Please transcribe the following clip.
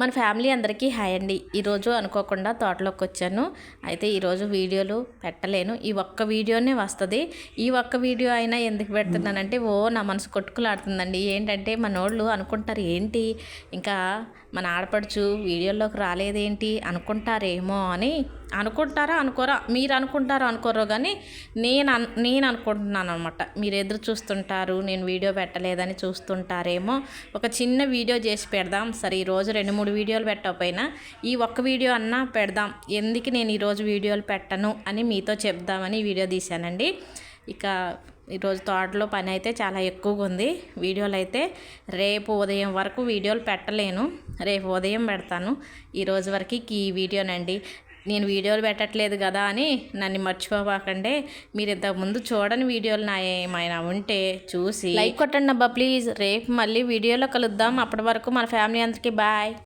మన ఫ్యామిలీ అందరికీ హాయ్ అండి. ఈరోజు అనుకోకుండా తోటలోకి వచ్చాను. అయితే ఈరోజు వీడియోలు పెట్టలేను. ఈ ఒక్క వీడియోనే వస్తుంది. ఈ ఒక్క వీడియో అయినా ఎందుకు పెడుతున్నానంటే ఓ నా మనసు కొట్టుకులాడుతుందండి. ఏంటంటే మనోళ్ళు అనుకుంటారు ఏంటి? ఇంకా మన ఆడపడుచు వీడియోలోకి రాలేదేంటి? అనుకుంటారేమో అని అనుకుంటారా అనుకోరా? మీరు అనుకుంటారో అనుకోరో కానీ నేను అన్ నేను అనుకుంటున్నాను అనమాట మీరు ఎదురు చూస్తుంటారు నేను వీడియో పెట్టలేదని చూస్తుంటారేమో. ఒక చిన్న వీడియో చేసి పెడదాం. సరే ఈరోజు రెండు మూడు వీడియోలు పెట్టకపోయినా ఈ ఒక్క వీడియో అన్నా పెడదాం. ఎందుకు నేను ఈరోజు వీడియోలు పెట్టను అని మీతో చెప్దామని వీడియో తీశానండి. ఇక ఈరోజు తోటలో పని అయితే చాలా ఎక్కువగా ఉంది. వీడియోలు అయితే రేపు ఉదయం వరకు వీడియోలు పెట్టలేను. రేపు ఉదయం పెడతాను. ఈరోజు వరకు ఈ వీడియోనండి. నేను వీడియోలు పెట్టట్లేదు కదా అని నన్ను మర్చిపోబాకండి. మీరు ఇంతకుముందు చూడని వీడియోలు నా ఏమైనా ఉంటే చూసి లైక్ కొట్టండి అబ్బా ప్లీజ్. రేపు మళ్ళీ వీడియోలో కలుద్దాం. అప్పటి వరకు మన ఫ్యామిలీ అందరికీ బాయ్.